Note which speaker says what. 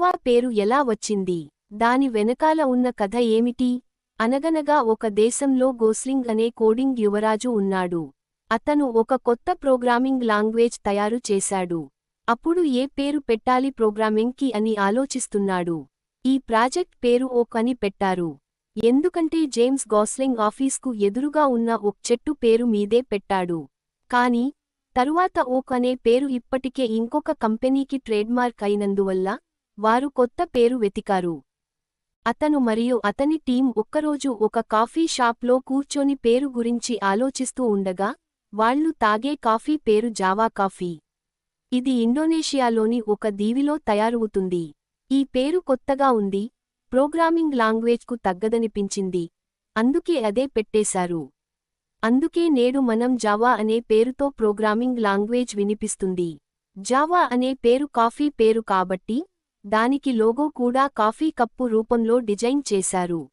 Speaker 1: Java పేరు ఎలా వచ్చింది? దాని వెనకాల ఉన్న కథ ఏమిటి? అనగనగా ఒక దేశంలో గోస్లింగ్ అనే కోడింగ్ యువరాజు ఉన్నాడు. అతను ఒక కొత్త ప్రోగ్రామింగ్ లాంగ్వేజ్ తయారు చేశాడు. అప్పుడు ఏ పేరు పెట్టాలి ప్రోగ్రామింగ్కి అని ఆలోచిస్తున్నాడు. ఈ ప్రాజెక్ట్ పేరు ఓక్ అని పెట్టారు. ఎందుకంటే జేమ్స్ గోస్లింగ్ ఆఫీస్కు ఎదురుగా ఉన్న ఒక చెట్టు పేరు మీదే పెట్టాడు. కాని తరువాత ఓక్ అనే పేరు ఇప్పటికే ఇంకొక కంపెనీకి ట్రేడ్మార్క్ అయినందువల్ల వారు కొత్త పేరు వెతికారు. అతను మరియు అతని టీం ఒక్కరోజు ఒక కాఫీ షాప్లో కూర్చొని పేరు గురించి ఆలోచిస్తూ ఉండగా వాళ్ళు తాగే కాఫీ పేరు జావా కాఫీ. ఇది ఇండోనేషియాలోని ఒక దీవిలో తయారవుతుంది. ఈ పేరు కొత్తగా ఉంది ప్రోగ్రామింగ్ లాంగ్వేజ్కు తగ్గదనిపించింది. అందుకే అదే పెట్టేశారు. అందుకే నేడు మనం జావా అనే పేరుతో ప్రోగ్రామింగ్ లాంగ్వేజ్ వినిపిస్తుంది. జావా అనే పేరు కాఫీ పేరు కాబట్టి దానికి లోగో కూడా కాఫీ కప్పు రూపంలో డిజైన్ చేశారు.